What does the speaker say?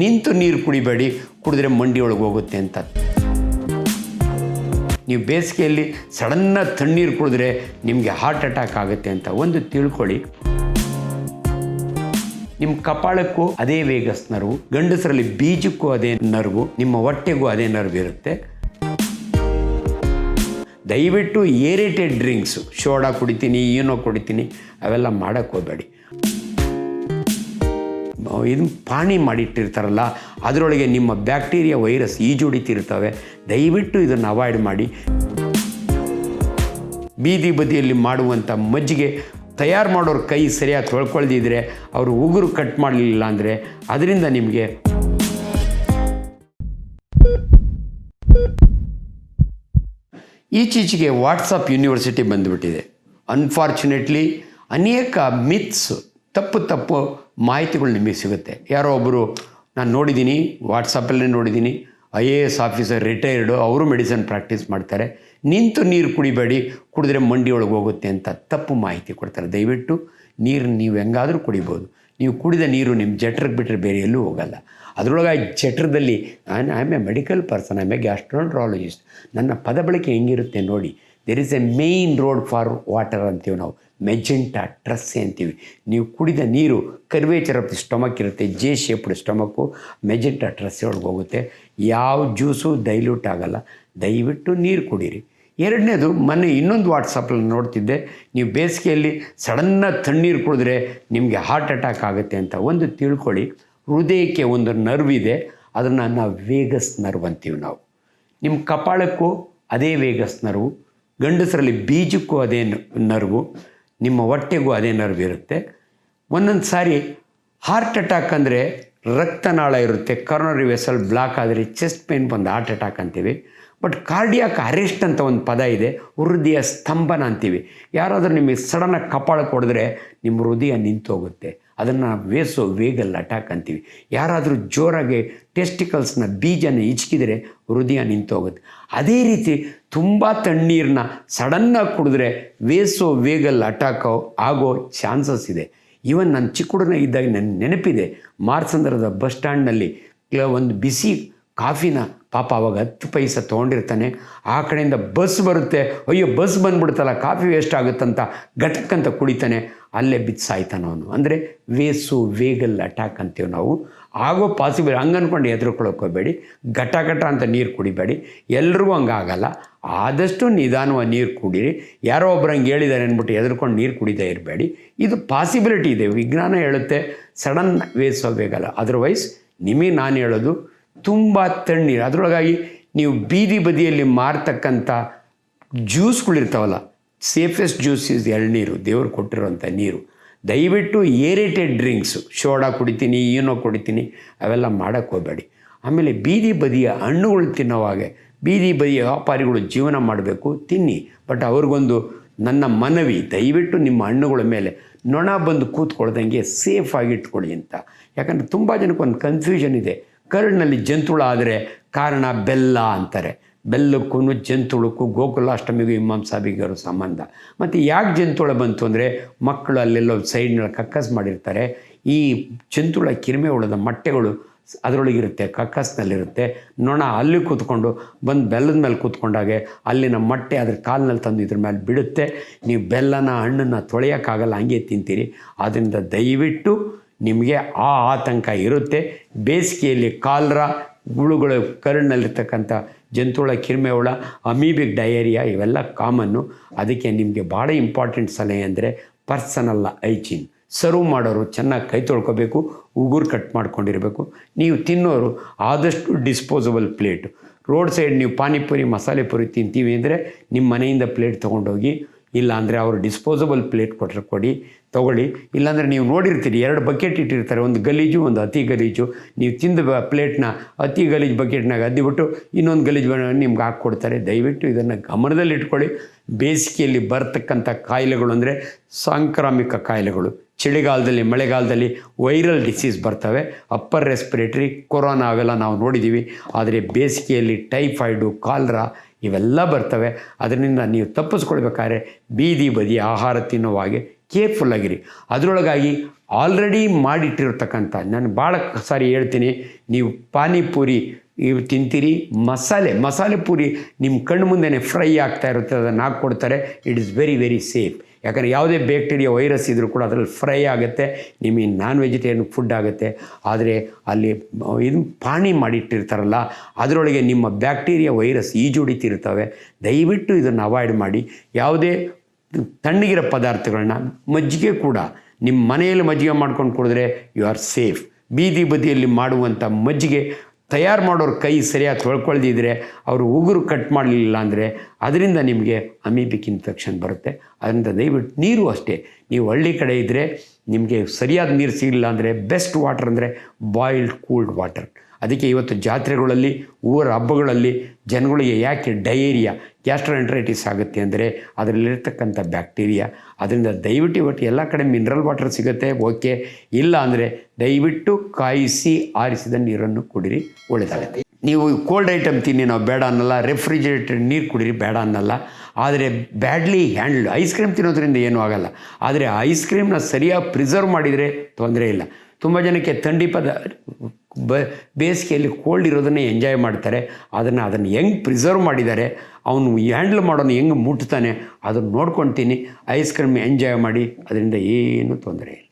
ನಿಂತು ನೀರು ಕುಡಿಬೇಡಿ, ಕುಡಿದ್ರೆ ಮಂಡಿಯೊಳಗೆ ಹೋಗುತ್ತೆ ಅಂತ. ನೀವು ಬೇಸಿಗೆಯಲ್ಲಿ ಸಡನ್ನ ತಣ್ಣೀರು ಕುಡಿದ್ರೆ ನಿಮಗೆ ಹಾರ್ಟ್ ಅಟ್ಯಾಕ್ ಆಗುತ್ತೆ ಅಂತ ಒಂದು ತಿಳ್ಕೊಳ್ಳಿ. ನಿಮ್ಮ ಕಪಾಳಕ್ಕೂ ಅದೇ ವೇಗಸ್ ನರ್ವು, ಗಂಡಸರಲ್ಲಿ ಬೀಜಕ್ಕೂ ಅದೇ ನರ್ವು, ನಿಮ್ಮ ಹೊಟ್ಟೆಗೂ ಅದೇ ನರ್ವ್ ಇರುತ್ತೆ. ದಯವಿಟ್ಟು ಏರಿಟೆಡ್ ಡ್ರಿಂಕ್ಸು, ಸೋಡಾ ಕುಡಿತೀನಿ, ಏನೋ ಕುಡಿತೀನಿ, ಅವೆಲ್ಲ ಮಾಡೋಕ್ಕೆ ಹೋಗಬೇಡಿ. ಇದು ಪಾಣಿ ಮಾಡಿಟ್ಟಿರ್ತಾರಲ್ಲ, ಅದರೊಳಗೆ ನಿಮ್ಮ ಬ್ಯಾಕ್ಟೀರಿಯಾ ವೈರಸ್ ಈಜುಡಿತಿರ್ತವೆ ದಯವಿಟ್ಟು ಇದನ್ನು ಅವಾಯ್ಡ್ ಮಾಡಿ. ಬೀದಿ ಬದಿಯಲ್ಲಿ ಮಾಡುವಂಥ ಮಜ್ಜಿಗೆ ತಯಾರು ಮಾಡೋರ ಕೈ ಸರಿಯಾಗಿ ತೊಳ್ಕೊಳ್ದಿದ್ರೆ ಅವರು ಉಗುರು ಕಟ್ ಮಾಡಲಿಲ್ಲ ಅಂದರೆ ಅದರಿಂದ ನಿಮಗೆ ಈಚೀಚೆಗೆ ವಾಟ್ಸಪ್ ಯೂನಿವರ್ಸಿಟಿ ಬಂದುಬಿಟ್ಟಿದೆ. ಅನ್ಫಾರ್ಚುನೇಟ್ಲಿ ಅನೇಕ ಮಿತ್ಸ್ ತಪ್ಪು ತಪ್ಪು ಮಾಹಿತಿಗಳು ನಿಮಗೆ ಸಿಗುತ್ತೆ. ಯಾರೋ ಒಬ್ಬರು ನಾನು ನೋಡಿದ್ದೀನಿ ವಾಟ್ಸಪ್ಪಲ್ಲೇ ನೋಡಿದ್ದೀನಿ I A S officer retired ಅವರು ಮೆಡಿಸನ್ ಪ್ರಾಕ್ಟೀಸ್ ಮಾಡ್ತಾರೆ. ನಿಂತು ನೀರು ಕುಡಿಬೇಡಿ, ಕುಡಿದ್ರೆ ಮಂಡಿಯೊಳಗೆ ಹೋಗುತ್ತೆ ಅಂತ ತಪ್ಪು ಮಾಹಿತಿ ಕೊಡ್ತಾರೆ. ದಯವಿಟ್ಟು ನೀರು ನೀವು ಹೆಂಗಾದರೂ ಕುಡಿಬೋದು. ನೀವು ಕುಡಿದ ನೀರು ನಿಮ್ಮ ಜಠರಕ್ಕೆ ಬಿಟ್ಟರೆ ಬೇರೆ ಎಲ್ಲೂ ಹೋಗಲ್ಲ. ಅದರೊಳಗೆ ಆ ಜಠರದಲ್ಲಿ, ನಾನು I am a medical person I a gastroenterologist ನನ್ನ ಪದ ಬಳಕೆ ಹೆಂಗಿರುತ್ತೆ ನೋಡಿ there is a main road for water ಅಂತೀವಿ ನಾವು. ಮೆಜೆಂಟಾ ಟ್ರಸ್ಸೆ ಅಂತೀವಿ. ನೀವು ಕುಡಿದ ನೀರು ಕರ್ವೇಚರ್ ಆಫ್ ದಿ ಸ್ಟಮಕ್ ಇರುತ್ತೆ ಜೆ ಶೇಪ್ಡ್ ಸ್ಟಮಕ್ಕು ಮೆಜೆಂಟಾ ಟ್ರಸ್ಸೆ ಒಳಗೆ ಹೋಗುತ್ತೆ. ಯಾವ ಜ್ಯೂಸು ಡೈಲ್ಯೂಟ್ ಆಗೋಲ್ಲ. ದಯವಿಟ್ಟು ನೀರು ಕುಡೀರಿ. ಎರಡನೇದು, ಮೊನ್ನೆ ಇನ್ನೊಂದು ವಾಟ್ಸಪ್ಪಲ್ಲಿ ನೋಡ್ತಿದ್ದೆ. ನೀವು ಬೇಸಿಗೆಯಲ್ಲಿ ಸಡನ್ನಾಗಿ ತಣ್ಣೀರು ಕುಡಿದ್ರೆ ನಿಮಗೆ ಹಾರ್ಟ್ ಅಟ್ಯಾಕ್ ಆಗುತ್ತೆ ಅಂತ ಒಂದು ತಿಳ್ಕೊಳ್ಳಿ. ಹೃದಯಕ್ಕೆ ಒಂದು ನರ್ವ್ ಇದೆ. ಅದನ್ನು ನಾವು ವೇಗಸ್ ನರ್ವ್ ಅಂತೀವಿ ನಾವು. ನಿಮ್ಮ ಕಪಾಳಕ್ಕೂ ಅದೇ ವೇಗಸ್ ನರ್ವು ಗಂಡಸರಲ್ಲಿ ಬೀಜಕ್ಕೂ ಅದೇ ನರ್ವು, ನಿಮ್ಮ ಹೊಟ್ಟೆಗೂ ಅದೇ ನರ್ವ್ ಇರುತ್ತೆ. ಒಂದೊಂದು ಸಾರಿ ಹಾರ್ಟ್ ಅಟ್ಯಾಕ್ ಅಂದರೆ ರಕ್ತನಾಳ ಇರುತ್ತೆ. ಕರೋನರಿ ವೆಸಲ್ ಬ್ಲಾಕ್ ಆದರೆ ಚೆಸ್ಟ್ ಪೇನ್ ಬಂದು ಹಾರ್ಟ್ ಅಟ್ಯಾಕ್ ಅಂತೀವಿ. ಬಟ್ ಕಾರ್ಡಿಯಾಕ್ ಅರೆಸ್ಟ್ ಅಂತ ಒಂದು ಪದ ಇದೆ. ಹೃದಯ ಸ್ತಂಭನ ಅಂತೀವಿ. ಯಾರಾದರೂ ನಿಮಗೆ ಸಡನ್ನಾಗಿ ಕಪಾಳಕ್ಕೆ ಹೊಡೆದ್ರೆ ನಿಮ್ಮ ಹೃದಯ ನಿಂತು ಹೋಗುತ್ತೆ ಅದನ್ನು ವೇಸೋ, ವೇಗಲ್ ಅಟ್ಯಾಕ್ ಅಂತೀವಿ. ಯಾರಾದರೂ ಜೋರಾಗಿ ಟೆಸ್ಟಿಕಲ್ಸ್ನ ಬೀಜನ ಹಿಚ್ಕಿದರೆ ಹೃದಯ ನಿಂತು ಹೋಗುತ್ತೆ ಅದೇ ರೀತಿ ತುಂಬ ತಣ್ಣೀರನ್ನ ಸಡನ್ನಾಗಿ ಕುಡಿದ್ರೆ ವೇಸೋ, ವೇಗಲ್ ಅಟ್ಯಾಕ್ ಆಗೋ ಚಾನ್ಸಸ್ ಇದೆ. ಈವನ್ ನನ್ನ ಚಿಕ್ಕ ಹುಡುಗನ ಇದ್ದಾಗ ನನ್ನ ನೆನಪಿದೆ. ಮಾರ್ಸಂದ್ರದ ಬಸ್ ಸ್ಟ್ಯಾಂಡ್ನಲ್ಲಿ ಒಂದು ಬಿಸಿ ಕಾಫಿನ ಪಾಪ ಅವಾಗ ಹತ್ತು ಪೈಸ ತೊಗೊಂಡಿರ್ತಾನೆ. ಆ ಕಡೆಯಿಂದ ಬಸ್ ಬರುತ್ತೆ. ಅಯ್ಯೋ, ಬಸ್ ಬಂದ್ಬಿಡ್ತಲ್ಲ, ಕಾಫಿ ವೇಸ್ಟ್ ಆಗುತ್ತಂತ ಘಟಕ್ಕಂತ ಕುಡಿತಾನೆ ಅಲ್ಲೇ ಬಿದ್ದು ಸಾಯ್ತಾನೆ ಅವನು. ಅಂದರೆ ವೇಸು, ವೇಗಲ್ ಅಟ್ಯಾಕ್ ಅಂತೀವಿ ನಾವು. ಆಗೋ ಪಾಸಿಬಲ್ ಹಂಗೆ ಅಂದ್ಕೊಂಡು ಎದುರುಕೊಳ್ಳೋಕೆ ಹೋಗಬೇಡಿ. ಘಟ ಘಟ ಅಂತ ನೀರು ಕುಡಿಬೇಡಿ. ಎಲ್ರಿಗೂ ಹಂಗಾಗಲ್ಲ ಆದಷ್ಟು ನಿಧಾನವಾಗಿ ನೀರು ಕುಡೀರಿ. ಯಾರೋ ಒಬ್ರು ಹಂಗೆ ಹೇಳಿದ್ದಾರೆ ಅಂದ್ಬಿಟ್ಟು ಎದುರ್ಕೊಂಡು ನೀರು ಕುಡಿದೇ ಇರಬೇಡಿ. ಇದು ಪಾಸಿಬಿಲಿಟಿ ಇದೆ. ವಿಜ್ಞಾನ ಹೇಳುತ್ತೆ, ಸಡನ್ ವೇಸ್, ವೇಗಲ್ಲ. ಅದರ್ವೈಸ್ ನಿಮಗೆ ನಾನು ಹೇಳೋದು ತುಂಬ ತಣ್ಣೀರು. ಅದರೊಳಗಾಗಿ ನೀವು ಬೀದಿ ಬದಿಯಲ್ಲಿ ಮಾರ್ತಕ್ಕಂಥ ಜ್ಯೂಸ್ಗಳಿರ್ತಾವಲ್ಲ, ಸೇಫೆಸ್ಟ್ ಜ್ಯೂಸ್ ಇಸ್ ಎಳ್ನೀರು, ದೇವರು ಕೊಟ್ಟಿರೋಂಥ ನೀರು. ದಯವಿಟ್ಟು ಏರೇಟೆಡ್ ಡ್ರಿಂಕ್ಸು, ಸೋಡಾ ಕುಡಿತೀನಿ, ಏನೋ ಕುಡಿತೀನಿ, ಅವೆಲ್ಲ ಮಾಡೋಕ್ಕೆ ಹೋಗಬೇಡಿ. ಆಮೇಲೆ ಬೀದಿ ಬದಿಯ ಹಣ್ಣುಗಳು ತಿನ್ನೋವಾಗೆ ಬೀದಿ ಬದಿಯ ವ್ಯಾಪಾರಿಗಳು ಜೀವನ ಮಾಡಬೇಕು, ತಿನ್ನಿ. ಬಟ್ ಅವ್ರಿಗೊಂದು ನನ್ನ ಮನವಿ, ದಯವಿಟ್ಟು ನಿಮ್ಮ ಹಣ್ಣುಗಳ ಮೇಲೆ ನೊಣ ಬಂದು ಕೂತ್ಕೊಳ್ದಂಗೆ ಸೇಫಾಗಿ ಇಟ್ಕೊಳ್ಳಿ ಅಂತ. ಯಾಕಂದರೆ ತುಂಬ ಜನಕ್ಕೆ ಒಂದು ಕನ್ಫ್ಯೂಷನ್ ಇದೆ. ಕರಡಿನಲ್ಲಿ ಜಂತುಳ ಆದರೆ ಕಾರಣ ಬೆಲ್ಲ ಅಂತಾರೆ. ಬೆಲ್ಲಕ್ಕೂ ಜಂತುಳಕ್ಕೂ ಗೋಕುಲಾಷ್ಟಮಿಗೂ ಇಮಾಮ್ ಸಾಬಿಗೂ ಸಂಬಂಧ. ಮತ್ತು ಯಾಕೆ ಜಂತುಳ ಬಂತು ಅಂದರೆ ಮಕ್ಕಳು ಅಲ್ಲೆಲ್ಲೋ ಸೈಡ್ನಲ್ಲಿ ಕಕ್ಕಸ್ ಮಾಡಿರ್ತಾರೆ. ಈ ಜಂತುಳ ಕಿರಿಮೆ ಹುಳದ ಮೊಟ್ಟೆಗಳು ಅದರೊಳಗಿರುತ್ತೆ ಕಕ್ಕಸ್ನಲ್ಲಿರುತ್ತೆ ನೊಣ ಅಲ್ಲಿ ಕೂತ್ಕೊಂಡು ಬಂದು ಬೆಲ್ಲದ ಮೇಲೆ ಕೂತ್ಕೊಂಡಾಗೆ ಅಲ್ಲಿನ ಮೊಟ್ಟೆ ಅದ್ರ ಕಾಲಿನಲ್ಲಿ ತಂದು ಇದ್ರ ಮೇಲೆ ಬಿಡುತ್ತೆ. ನೀವು ಬೆಲ್ಲನ ಹಣ್ಣನ್ನು ತೊಳೆಯೋಕ್ಕಾಗಲ್ಲ, ಹಂಗೆ ತಿಂತೀರಿ. ಆದ್ದರಿಂದ ದಯವಿಟ್ಟು ನಿಮಗೆ ಆ ಆತಂಕ ಇರುತ್ತೆ. ಬೇಸಿಗೆಯಲ್ಲಿ ಕಾಲ್ರ ಹುಳುಗಳು ಕರುಳಿನಲ್ಲಿರ್ತಕ್ಕಂಥ ಜಂತುಳ ಕಿರಿಮೆ ಹುಳ ಅಮೀಬಿಕ್ ಡಯೇರಿಯಾ ಇವೆಲ್ಲ ಕಾಮನ್ನು. ಅದಕ್ಕೆ ನಿಮಗೆ ಭಾಳ ಇಂಪಾರ್ಟೆಂಟ್ ಸಲಹೆ ಅಂದರೆ ಪರ್ಸನಲ್ ಐಚಿನ್ ಸರ್ವ್ ಮಾಡೋರು ಚೆನ್ನಾಗಿ ಕೈ ತೊಳ್ಕೊಬೇಕು, ಉಗುರು ಕಟ್ ಮಾಡ್ಕೊಂಡಿರಬೇಕು. ನೀವು ತಿನ್ನೋರು ಆದಷ್ಟು ಡಿಸ್ಪೋಸಬಲ್ ಪ್ಲೇಟು. ರೋಡ್ ಸೈಡ್ ನೀವು ಪಾನಿಪುರಿ, ಮಸಾಲೆ ಪುರಿ ತಿಂತೀವಿ ಅಂದರೆ ನಿಮ್ಮ ಮನೆಯಿಂದ ಪ್ಲೇಟ್ ತೊಗೊಂಡೋಗಿ ಇಲ್ಲ ಅಂದರೆ ಅವರು ಡಿಸ್ಪೋಸಬಲ್ ಪ್ಲೇಟ್ ಕೊಟ್ಟರೆ ಕೊಡಿ, ತೊಗೊಳ್ಳಿ. ಇಲ್ಲಾಂದರೆ ನೀವು ನೋಡಿರ್ತೀರಿ, ಎರಡು ಬಕೆಟ್ ಇಟ್ಟಿರ್ತಾರೆ, ಒಂದು ಗಲೀಜು, ಒಂದು ಅತಿ ಗಲೀಜು. ನೀವು ತಿಂದ ಪ್ಲೇಟ್ನ ಅತಿ ಗಲೀಜು ಬಕೆಟ್ನಾಗ ಅದ್ದಿಬಿಟ್ಟು ಇನ್ನೊಂದು ಗಲೀಜು ನಿಮ್ಗೆ ಹಾಕ್ಕೊಡ್ತಾರೆ. ದಯವಿಟ್ಟು ಇದನ್ನು ಗಮನದಲ್ಲಿ ಇಟ್ಕೊಳ್ಳಿ. ಬೇಸಿಗೆಯಲ್ಲಿ ಬರ್ತಕ್ಕಂಥ ಕಾಯಿಲೆಗಳು ಅಂದರೆ ಸಾಂಕ್ರಾಮಿಕ ಕಾಯಿಲೆಗಳು. ಚಳಿಗಾಲದಲ್ಲಿ, ಮಳೆಗಾಲದಲ್ಲಿ ವೈರಲ್ ಡಿಸೀಸ್ ಬರ್ತವೆ. ಅಪ್ಪರ್ ರೆಸ್ಪಿರೇಟ್ರಿ ಕೊರೋನಾ ಅವೆಲ್ಲ ನಾವು ನೋಡಿದ್ದೀವಿ ಆದರೆ ಬೇಸಿಗೆಯಲ್ಲಿ ಟೈಫಾಯ್ಡು ಕಾಲ್ರಾ ಇವೆಲ್ಲ ಬರ್ತವೆ. ಅದರಿಂದ ನೀವು ತಪ್ಪಿಸ್ಕೊಳ್ಬೇಕಾದ್ರೆ ಬೀದಿ ಬದಿ ಆಹಾರ ತಿನ್ನುವಾಗೆ ಕೇರ್ಫುಲ್ಲಾಗಿರಿ ಅದರೊಳಗಾಗಿ ಆಲ್ರೆಡಿ ಮಾಡಿಟ್ಟಿರ್ತಕ್ಕಂಥ, ನಾನು ಭಾಳ ಸಾರಿ ಹೇಳ್ತೀನಿ, ನೀವು ಪಾನಿಪುರಿ ಇವು ತಿಂತೀರಿ, ಮಸಾಲೆ ಮಸಾಲೆ ಪೂರಿ ನಿಮ್ಮ ಕಣ್ಣು ಮುಂದೆನೇ ಫ್ರೈ ಆಗ್ತಾ ಇರುತ್ತೆ, ಅದನ್ನು ಹಾಕ್ಕೊಡ್ತಾರೆ it is very very safe ಯಾಕಂದರೆ ಯಾವುದೇ ಬ್ಯಾಕ್ಟೀರಿಯಾ, ವೈರಸ್ ಇದ್ದರೂ ಕೂಡ ಅದರಲ್ಲಿ ಫ್ರೈ ಆಗುತ್ತೆ, ನಿಮಗೆ ನಾನ್ ವೆಜಿಟೇರಿಯನ್ ಫುಡ್ ಆಗುತ್ತೆ. ಆದರೆ ಅಲ್ಲಿ ಇದು ಪಾಣಿ ಮಾಡಿಟ್ಟಿರ್ತಾರಲ್ಲ, ಅದರೊಳಗೆ ನಿಮ್ಮ ಬ್ಯಾಕ್ಟೀರಿಯಾ, ವೈರಸ್ ಈಜುಡಿತಿರ್ತವೆ ದಯವಿಟ್ಟು ಇದನ್ನು ಅವಾಯ್ಡ್ ಮಾಡಿ. ಯಾವುದೇ ತಣ್ಣಗಿರೋ ಪದಾರ್ಥಗಳನ್ನ ಮಜ್ಜಿಗೆ ಕೂಡ, ನಿಮ್ಮ ಮನೆಯಲ್ಲಿ ಮಜ್ಜಿಗೆ ಮಾಡ್ಕೊಂಡು ಕುಡಿದ್ರೆ ಯು ಆರ್ ಸೇಫ್ ಬೀದಿ ಬದಿಯಲ್ಲಿ ಮಾಡುವಂಥ ಮಜ್ಜಿಗೆ ತಯಾರು ಮಾಡೋರ ಕೈ ಸರಿಯಾಗಿ ತೊಳ್ಕೊಳ್ದಿದ್ರೆ ಅವರು ಉಗುರು ಕಟ್ ಮಾಡಲಿಲ್ಲ ಅಂದರೆ, ಅದರಿಂದ ನಿಮಗೆ ಅಮೀಬಿಕ್ ಇನ್ಫೆಕ್ಷನ್ ಬರುತ್ತೆ. ಅದರಿಂದ ದಯವಿಟ್ಟು ನೀರು ಅಷ್ಟೇ. ನೀವು ಹಳ್ಳಿ ಕಡೆ ಇದ್ದರೆ ನಿಮಗೆ ಸರಿಯಾದ ನೀರು ಸಿಗಲಿಲ್ಲ ಅಂದರೆ ಬೆಸ್ಟ್ ವಾಟರ್ ಅಂದರೆ ಬಾಯ್ಲ್ಡ್ ಕೂಲ್ಡ್ ವಾಟರ್ ಅದಕ್ಕೆ ಇವತ್ತು ಜಾತ್ರೆಗಳಲ್ಲಿ, ಊರ ಹಬ್ಬಗಳಲ್ಲಿ ಜನಗಳಿಗೆ ಯಾಕೆ ಡಯೇರಿಯಾ ಗ್ಯಾಸ್ಟ್ರೋಎಂಟ್ರೈಟಿಸ್ ಆಗುತ್ತೆ ಅಂದರೆ ಅದರಲ್ಲಿರ್ತಕ್ಕಂಥ ಬ್ಯಾಕ್ಟೀರಿಯಾ ಅದರಿಂದ ದಯವಿಟ್ಟು ಇವತ್ತು ಎಲ್ಲ ಕಡೆ ಮಿನರಲ್ ವಾಟರ್ ಸಿಗುತ್ತೆ ಓಕೆ ಇಲ್ಲ ಅಂದರೆ ದಯವಿಟ್ಟು ಕಾಯಿಸಿ ಆರಿಸಿದ ನೀರನ್ನು ಕುಡಿರಿ ಒಳ್ಳೆಯದಾಗುತ್ತೆ ನೀವು ಕೋಲ್ಡ್ ಐಟಮ್ ತಿನ್ನಿ, ನಾವು ಬೇಡ ಅನ್ನಲ್ಲ. ರೆಫ್ರಿಜಿರೇಟೆಡ್ ನೀರು ಕುಡೀರಿ, ಬೇಡ ಅನ್ನಲ್ಲ. ಆದರೆ ಬ್ಯಾಡ್ಲಿ ಹ್ಯಾಂಡ್ಲ್ ಐಸ್ ಕ್ರೀಮ್ ತಿನ್ನೋದ್ರಿಂದ ಏನೂ ಆಗಲ್ಲ. ಆದರೆ ಐಸ್ ಕ್ರೀಮ್ನ ಸರಿಯಾಗಿ ಪ್ರಿಸರ್ವ್ ಮಾಡಿದರೆ ತೊಂದರೆ ಇಲ್ಲ. ತುಂಬ ಜನಕ್ಕೆ ಥಂಡಿ ಪದ, ಬ, ಬೇಸಿಗೆಯಲ್ಲಿ ಕೋಲ್ಡ್ ಇರೋದನ್ನೇ ಎಂಜಾಯ್ ಮಾಡ್ತಾರೆ. ಅದನ್ನು ಅದನ್ನು ಹೆಂಗೆ ಪ್ರಿಸರ್ವ್ ಮಾಡಿದ್ದಾರೆ, ಅವನು ಹ್ಯಾಂಡ್ಲ್ ಮಾಡೋನು ಹೆಂಗೆ ಮುಟ್ತಾನೆ, ಅದನ್ನು ನೋಡ್ಕೊಳ್ತೀನಿ ಐಸ್ ಕ್ರೀಮ್ ಎಂಜಾಯ್ ಮಾಡಿ, ಅದರಿಂದ ಏನೂ ತೊಂದರೆ ಇಲ್ಲ.